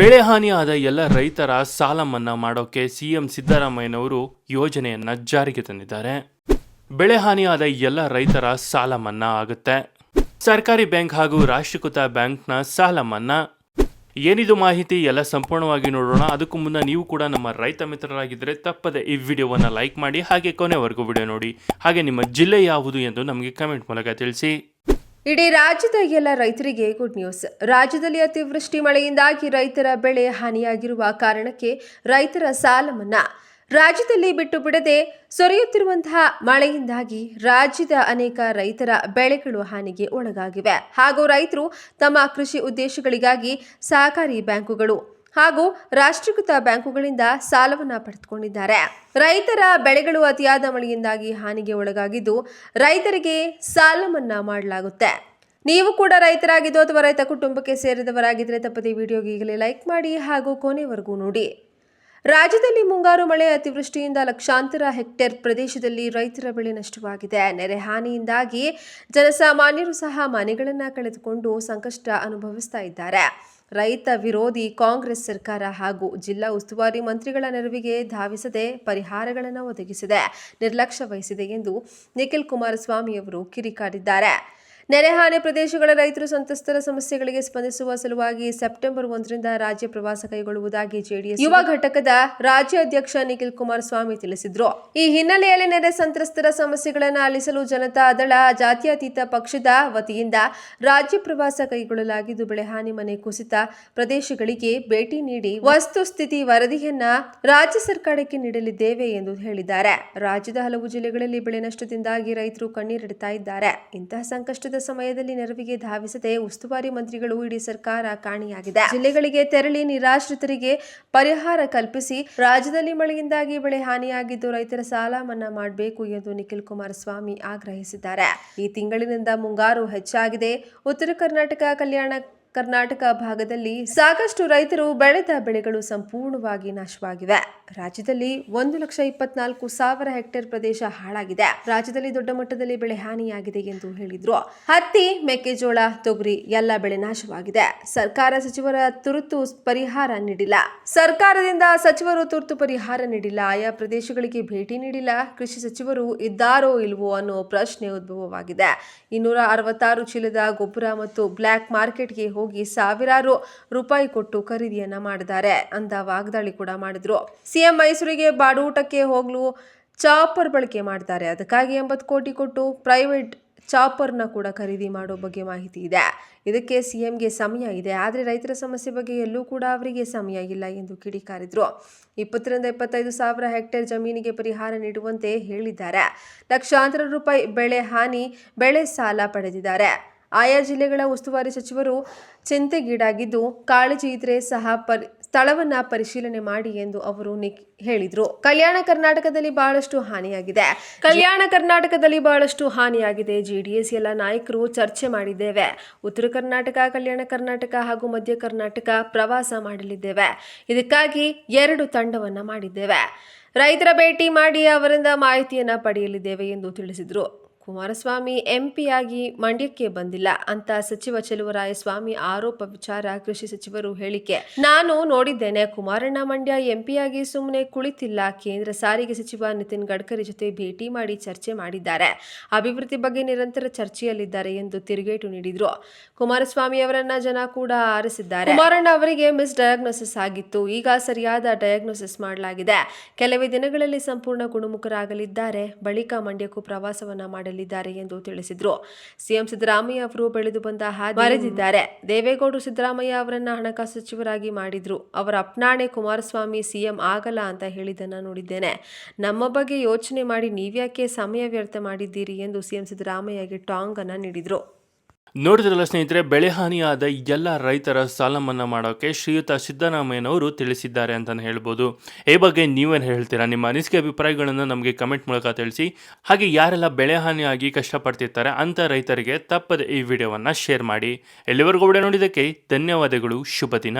ಬೆಳೆ ಹಾನಿಯಾದ ಎಲ್ಲ ರೈತರ ಸಾಲ ಮನ್ನಾ ಮಾಡೋಕೆ ಸಿಎಂ ಸಿದ್ದರಾಮಯ್ಯನವರು ಯೋಜನೆಯನ್ನ ಜಾರಿಗೆ ತಂದಿದ್ದಾರೆ. ಬೆಳೆ ಹಾನಿಯಾದ ಎಲ್ಲ ರೈತರ ಸಾಲ ಮನ್ನಾ ಆಗುತ್ತೆ. ಸರ್ಕಾರಿ ಬ್ಯಾಂಕ್ ಹಾಗೂ ರಾಷ್ಟ್ರೀಕೃತ ಬ್ಯಾಂಕ್ನ ಸಾಲ ಮನ್ನಾ ಏನಿದು ಮಾಹಿತಿ ಎಲ್ಲ ಸಂಪೂರ್ಣವಾಗಿ ನೋಡೋಣ. ಅದಕ್ಕೂ ಮುನ್ನ ನೀವು ಕೂಡ ನಮ್ಮ ರೈತ ಮಿತ್ರರಾಗಿದ್ದರೆ ತಪ್ಪದೆ ಈ ವಿಡಿಯೋವನ್ನು ಲೈಕ್ ಮಾಡಿ ಹಾಗೆ ಕೊನೆವರೆಗೂ ವಿಡಿಯೋ ನೋಡಿ. ಹಾಗೆ ನಿಮ್ಮ ಜಿಲ್ಲೆ ಯಾವುದು ಎಂದು ನಮಗೆ ಕಮೆಂಟ್ ಮೂಲಕ ತಿಳಿಸಿ. ಇಡೀ ರಾಜ್ಯದ ಎಲ್ಲ ರೈತರಿಗೆ ಗುಡ್ ನ್ಯೂಸ್ ರಾಜ್ಯದಲ್ಲಿ ಅತಿವೃಷ್ಟಿ ಮಳೆಯಿಂದಾಗಿ ರೈತರ ಬೆಳೆ ಹಾನಿಯಾಗಿರುವ ಕಾರಣಕ್ಕೆ ರೈತರ ಸಾಲ ಮನ್ನಾ. ರಾಜ್ಯದಲ್ಲಿ ಬಿಟ್ಟು ಬಿಡದೆ ಸೊರೆಯುತ್ತಿರುವಂತಹ ಮಳೆಯಿಂದಾಗಿ ರಾಜ್ಯದ ಅನೇಕ ರೈತರ ಬೆಳೆಗಳು ಹಾನಿಗೆ ಒಳಗಾಗಿವೆ. ಹಾಗೂ ರೈತರು ತಮ್ಮ ಕೃಷಿ ಉದ್ದೇಶಗಳಿಗಾಗಿ ಸಹಕಾರಿ ಬ್ಯಾಂಕುಗಳು ಹಾಗೂ ರಾಷ್ಟ್ರೀಕೃತ ಬ್ಯಾಂಕುಗಳಿಂದ ಸಾಲವನ್ನು ಪಡೆದುಕೊಂಡಿದ್ದಾರೆ. ರೈತರ ಬೆಳೆಗಳು ಅತಿಯಾದ ಮಳೆಯಿಂದಾಗಿ ಹಾನಿಗೆ ಒಳಗಾಗಿದ್ದು ರೈತರಿಗೆ ಸಾಲ ಮನ್ನಾ ಮಾಡಲಾಗುತ್ತೆ. ನೀವು ಕೂಡ ರೈತರಾಗಿದ್ದು ಅಥವಾ ರೈತ ಕುಟುಂಬಕ್ಕೆ ಸೇರಿದವರಾಗಿದ್ದರೆ ತಪ್ಪದೇ ವಿಡಿಯೋಗೆ ಈಗಲೇ ಲೈಕ್ ಮಾಡಿ ಹಾಗೂ ಕೊನೆವರೆಗೂ ನೋಡಿ. ರಾಜ್ಯದಲ್ಲಿ ಮುಂಗಾರು ಮಳೆ ಅತಿವೃಷ್ಟಿಯಿಂದ ಲಕ್ಷಾಂತರ ಹೆಕ್ಟೇರ್ ಪ್ರದೇಶದಲ್ಲಿ ರೈತರ ಬೆಳೆ ನಷ್ಟವಾಗಿದೆ. ನೆರೆ ಹಾನಿಯಿಂದಾಗಿ ಜನಸಾಮಾನ್ಯರು ಸಹ ಮನೆಗಳನ್ನು ಕಳೆದುಕೊಂಡು ಸಂಕಷ್ಟ ಅನುಭವಿಸ್ತಾ ಇದ್ದಾರೆ. ರೈತ ವಿರೋಧಿ ಕಾಂಗ್ರೆಸ್ ಸರ್ಕಾರ ಹಾಗೂ ಜಿಲ್ಲಾ ಉಸ್ತುವಾರಿ ಮಂತ್ರಿಗಳ ನೆರವಿಗೆ ಧಾವಿಸದೆ ಪರಿಹಾರಗಳನ್ನು ಒದಗಿಸಿದೆ. ನಿರ್ಲಕ್ಷ್ಯ ವಹಿಸಿದೆ ಎಂದು ನಿಖಿಲ್ ಕುಮಾರಸ್ವಾಮಿಯವರು ಕಿರಿಕಾರಿದ್ದಾರೆ ನೆರೆಹಾನಿ ಪ್ರದೇಶಗಳ ರೈತರು ಸಂತ್ರಸ್ತರ ಸಮಸ್ಯೆಗಳಿಗೆ ಸ್ಪಂದಿಸುವ ಸಲುವಾಗಿ ಸೆಪ್ಟೆಂಬರ್ ಒಂದರಿಂದ ರಾಜ್ಯ ಪ್ರವಾಸ ಕೈಗೊಳ್ಳುವುದಾಗಿ ಜೆಡಿಎಸ್ ಯುವ ಘಟಕದ ರಾಜ್ಯ ಅಧ್ಯಕ್ಷ ನಿಖಿಲ್ ಕುಮಾರಸ್ವಾಮಿ ತಿಳಿಸಿದ್ರು. ಈ ಹಿನ್ನೆಲೆಯಲ್ಲಿ ನೆರೆ ಸಂತ್ರಸ್ತರ ಸಮಸ್ಯೆಗಳನ್ನು ಆಲಿಸಲು ಜನತಾ ದಳ, ಜಾತ್ಯತೀತ ಪಕ್ಷದ ವತಿಯಿಂದ ರಾಜ್ಯ ಪ್ರವಾಸ ಕೈಗೊಳ್ಳಲಾಗಿದ್ದು ಬೆಳೆಹಾನಿ ಮನೆ ಕುಸಿತ ಪ್ರದೇಶಗಳಿಗೆ ಭೇಟಿ ನೀಡಿ ವಸ್ತುಸ್ಥಿತಿ ವರದಿಯನ್ನ ರಾಜ್ಯ ಸರ್ಕಾರಕ್ಕೆ ನೀಡಲಿದ್ದೇವೆ ಎಂದು ಹೇಳಿದ್ದಾರೆ. ರಾಜ್ಯದ ಹಲವು ಜಿಲ್ಲೆಗಳಲ್ಲಿ ಬೆಳೆ ನಷ್ಟದಿಂದಾಗಿ ರೈತರು ಕಣ್ಣೀರಿಡ್ತಾ ಇದ್ದಾರೆ. ಇಂತಹ ಸಂಕಷ್ಟದ ಸಮಯದಲ್ಲಿ ನೆರವಿಗೆ ಧಾವಿಸದೆ ಉಸ್ತುವಾರಿ ಮಂತ್ರಿಗಳು ಇಡೀ ಸರ್ಕಾರ ಕಾಣಿಯಾಗಿದೆ. ಜಿಲ್ಲೆಗಳಿಗೆ ತೆರಳಿ ನಿರಾಶ್ರಿತರಿಗೆ ಪರಿಹಾರ ಕಲ್ಪಿಸಿ ರಾಜ್ಯದಲ್ಲಿ ಮಳೆಯಿಂದಾಗಿ ಬೆಳೆ ಹಾನಿಯಾಗಿದ್ದು ರೈತರ ಸಾಲ ಮನ್ನಾ ಮಾಡಬೇಕು ಎಂದು ನಿಖಿಲ್ ಕುಮಾರಸ್ವಾಮಿ ಆಗ್ರಹಿಸಿದ್ದಾರೆ. ಈ ತಿಂಗಳಿನಿಂದ ಮುಂಗಾರು ಹೆಚ್ಚಾಗಿದೆ. ಉತ್ತರ ಕರ್ನಾಟಕ ಕಲ್ಯಾಣ ಕರ್ನಾಟಕ ಭಾಗದಲ್ಲಿ ಸಾಕಷ್ಟು ರೈತರು ಬೆಳೆದ ಬೆಳೆಗಳು ಸಂಪೂರ್ಣವಾಗಿ ನಾಶವಾಗಿವೆ. ರಾಜ್ಯದಲ್ಲಿ ಒಂದು ಲಕ್ಷ ಇಪ್ಪತ್ನಾಲ್ಕು ಸಾವಿರ ಹೆಕ್ಟೇರ್ ಪ್ರದೇಶ ಹಾಳಾಗಿದೆ. ರಾಜ್ಯದಲ್ಲಿ ದೊಡ್ಡ ಮಟ್ಟದಲ್ಲಿ ಬೆಳೆ ಹಾನಿಯಾಗಿದೆ ಎಂದು ಹೇಳಿದ್ರು. ಹತ್ತಿ, ಮೆಕ್ಕೆಜೋಳ, ತೊಗರಿ ಎಲ್ಲ ಬೆಳೆ ನಾಶವಾಗಿದೆ. ಸರ್ಕಾರ ಸಚಿವರ ತುರ್ತು ಪರಿಹಾರ ನೀಡಿಲ್ಲ. ಸರ್ಕಾರದಿಂದ ಸಚಿವರು ತುರ್ತು ಪರಿಹಾರ ನೀಡಿಲ್ಲ. ಆಯಾ ಪ್ರದೇಶಗಳಿಗೆ ಭೇಟಿ ನೀಡಿಲ್ಲ. ಕೃಷಿ ಸಚಿವರು ಇದ್ದಾರೋ ಇಲ್ವೋ ಅನ್ನೋ ಪ್ರಶ್ನೆ ಉದ್ಭವವಾಗಿದೆ. ಇನ್ನೂರ ಅರವತ್ತಾರು ಚೀಲದ ಗೊಬ್ಬರ ಮತ್ತು ಬ್ಲ್ಯಾಕ್ ಮಾರ್ಕೆಟ್ಗೆ ಹೋಗಿ ಸಾವಿರಾರು ರೂಪಾಯಿ ಕೊಟ್ಟು ಖರೀದಿಯನ್ನ ಮಾಡಿದ್ದಾರೆ ಅಂತ ವಾಗ್ದಾಳಿ ಕೂಡ ಮಾಡಿದ್ರು. ಸಿಎಂ ಮೈಸೂರಿಗೆ ಬಾಡೂಟಕ್ಕೆ ಹೋಗ್ಲು ಚಾಪರ್ ಬಳಕೆ ಮಾಡ್ತಾರೆ. ಅದಕ್ಕಾಗಿ ಎಂಬತ್ತು ಕೋಟಿ ಕೊಟ್ಟು ಪ್ರೈವೇಟ್ ಚಾಪರ್ನ ಕೂಡ ಖರೀದಿ ಮಾಡೋ ಬಗ್ಗೆ ಮಾಹಿತಿ ಇದೆ. ಇದಕ್ಕೆ ಸಿಎಂಗೆ ಸಮಯ ಇದೆ. ಆದರೆ ರೈತರ ಸಮಸ್ಯೆ ಬಗ್ಗೆ ಎಲ್ಲೂ ಕೂಡ ಅವರಿಗೆ ಸಮಯ ಇಲ್ಲ ಎಂದು ಕಿಡಿಕಾರಿದ್ರು. ಇಪ್ಪತ್ತರಿಂದ ಇಪ್ಪತ್ತೈದು ಸಾವಿರ ಹೆಕ್ಟೇರ್ ಜಮೀನಿಗೆ ಪರಿಹಾರ ನೀಡುವಂತೆ ಹೇಳಿದ್ದಾರೆ. ಲಕ್ಷಾಂತರ ರೂಪಾಯಿ ಬೆಳೆ ಹಾನಿ, ಬೆಳೆ ಸಾಲ ಪಡೆದಿದ್ದಾರೆ. ಆಯಾ ಜಿಲ್ಲೆಗಳ ಉಸ್ತುವಾರಿ ಸಚಿವರು ಚಿಂತೆಗೀಡಾಗಿದ್ದು ಕಾಳಜಿ ಇದ್ರೆ ಸಹ ಪರಿ, ಸ್ಥಳವನ್ನ ಪರಿಶೀಲನೆ ಮಾಡಿ ಎಂದು ಅವರು ಹೇಳಿದರು. ಕಲ್ಯಾಣ ಕರ್ನಾಟಕದಲ್ಲಿ ಬಹಳಷ್ಟು ಹಾನಿಯಾಗಿದೆ. ಕಲ್ಯಾಣ ಕರ್ನಾಟಕದಲ್ಲಿ ಬಹಳಷ್ಟು ಹಾನಿಯಾಗಿದೆ. ಜೆಡಿಎಸ್ ಎಲ್ಲ ನಾಯಕರು ಚರ್ಚೆ ಮಾಡಿದ್ದೇವೆ. ಉತ್ತರ ಕರ್ನಾಟಕ, ಕಲ್ಯಾಣ ಕರ್ನಾಟಕ ಹಾಗೂ ಮಧ್ಯ ಕರ್ನಾಟಕ ಪ್ರವಾಸ ಮಾಡಲಿದ್ದೇವೆ. ಇದಕ್ಕಾಗಿ ಎರಡು ತಂಡವನ್ನ ಮಾಡಿದ್ದೇವೆ. ರೈತರ ಭೇಟಿ ಮಾಡಿ ಅವರಿಂದ ಮಾಹಿತಿಯನ್ನ ಪಡೆಯಲಿದ್ದೇವೆ ಎಂದು ತಿಳಿಸಿದರು. ಕುಮಾರಸ್ವಾಮಿ ಎಂಪಿಯಾಗಿ ಮಂಡ್ಯಕ್ಕೆ ಬಂದಿಲ್ಲ ಅಂತ ಸಚಿವ ಚೆಲುವರಾಯಸ್ವಾಮಿ ಆರೋಪ ವಿಚಾರ ಕೃಷಿ ಸಚಿವರು ಹೇಳಿಕೆ. ನಾನು ನೋಡಿದ್ದೇನೆ ಕುಮಾರಣ್ಣ ಮಂಡ್ಯ ಎಂಪಿಯಾಗಿ ಸುಮ್ಮನೆ ಕುಳಿತಿಲ್ಲ. ಕೇಂದ್ರ ಸಾರಿಗೆ ಸಚಿವ ನಿತಿನ್ ಗಡ್ಕರಿ ಜೊತೆ ಭೇಟಿ ಮಾಡಿ ಚರ್ಚೆ ಮಾಡಿದ್ದಾರೆ. ಅಭಿವೃದ್ಧಿ ಬಗ್ಗೆ ನಿರಂತರ ಚರ್ಚೆಯಲ್ಲಿದ್ದಾರೆ ಎಂದು ತಿರುಗೇಟು ನೀಡಿದ್ರು. ಕುಮಾರಸ್ವಾಮಿ ಅವರನ್ನ ಜನ ಕೂಡ ಆರಿಸಿದ್ದಾರೆ. ಕುಮಾರಣ್ಣ ಅವರಿಗೆ ಮಿಸ್ ಡಯಾಗ್ನೋಸಿಸ್ ಆಗಿತ್ತು. ಈಗ ಸರಿಯಾದ ಡಯಾಗ್ನೋಸಿಸ್ ಮಾಡಲಾಗಿದೆ. ಕೆಲವೇ ದಿನಗಳಲ್ಲಿ ಸಂಪೂರ್ಣ ಗುಣಮುಖರಾಗಲಿದ್ದಾರೆ. ಬಳಿಕ ಮಂಡ್ಯಕ್ಕೂ ಪ್ರವಾಸವನ್ನ ಮಾಡಲಿದ್ದಾರೆ. ಎಂದು ತಿಳಿಸಿದ್ರು. ಸಿಎಂ ಸಿದ್ದರಾಮಯ್ಯ ಅವರು ಬೆಳೆದು ಬಂದ ಹಾದಿ ಮರೆದಿದ್ದಾರೆ. ದೇವೇಗೌಡರು ಸಿದ್ದರಾಮಯ್ಯ ಅವರನ್ನ ಹಣಕಾಸು ಸಚಿವರಾಗಿ ಮಾಡಿದ್ರು. ಅವರ ಅಪ್ನಾಣೆ ಕುಮಾರಸ್ವಾಮಿ ಸಿಎಂ ಆಗಲ್ಲ ಅಂತ ಹೇಳಿದ್ದನ್ನ ನೋಡಿದ್ದೇನೆ. ನಮ್ಮ ಬಗ್ಗೆ ಯೋಚನೆ ಮಾಡಿ ನೀವ್ಯಾಕೆ ಸಮಯ ವ್ಯರ್ಥ ಮಾಡಿದ್ದೀರಿ ಎಂದು ಸಿಎಂ ಸಿದ್ದರಾಮಯ್ಯಗೆ ಟಾಂಗ್ ಅನ್ನ ನೀಡಿದ್ರು. ನೋಡಿದ್ರಲ್ಲ ಸ್ನೇಹಿತರೆ ಬೆಳೆಹಾನಿಯಾದ ಎಲ್ಲ ರೈತರ ಸಾಲ ಮನ್ನಾ ಮಾಡೋಕೆ ಶ್ರೀಯುತ ಸಿದ್ದರಾಮಯ್ಯನವರು ತಿಳಿಸಿದ್ದಾರೆ ಅಂತಲೇ ಹೇಳ್ಬೋದು. ಈ ಬಗ್ಗೆ ನೀವೇನು ಹೇಳ್ತೀರಾ? ನಿಮ್ಮ ಅನಿಸಿಕೆ ಅಭಿಪ್ರಾಯಗಳನ್ನು ನಮಗೆ ಕಮೆಂಟ್ ಮೂಲಕ ತಿಳಿಸಿ. ಹಾಗೆ ಯಾರೆಲ್ಲ ಬೆಳೆಹಾನಿಯಾಗಿ ಕಷ್ಟಪಡ್ತಿರ್ತಾರೆ ಅಂಥ ರೈತರಿಗೆ ತಪ್ಪದೆ ಈ ವಿಡಿಯೋವನ್ನು ಶೇರ್ ಮಾಡಿ. ಎಲ್ಲಿವರೆಗೂ ವಿಡಿಯೋ ನೋಡಿದ್ದಕ್ಕೆ ಧನ್ಯವಾದಗಳು, ಶುಭ ದಿನ.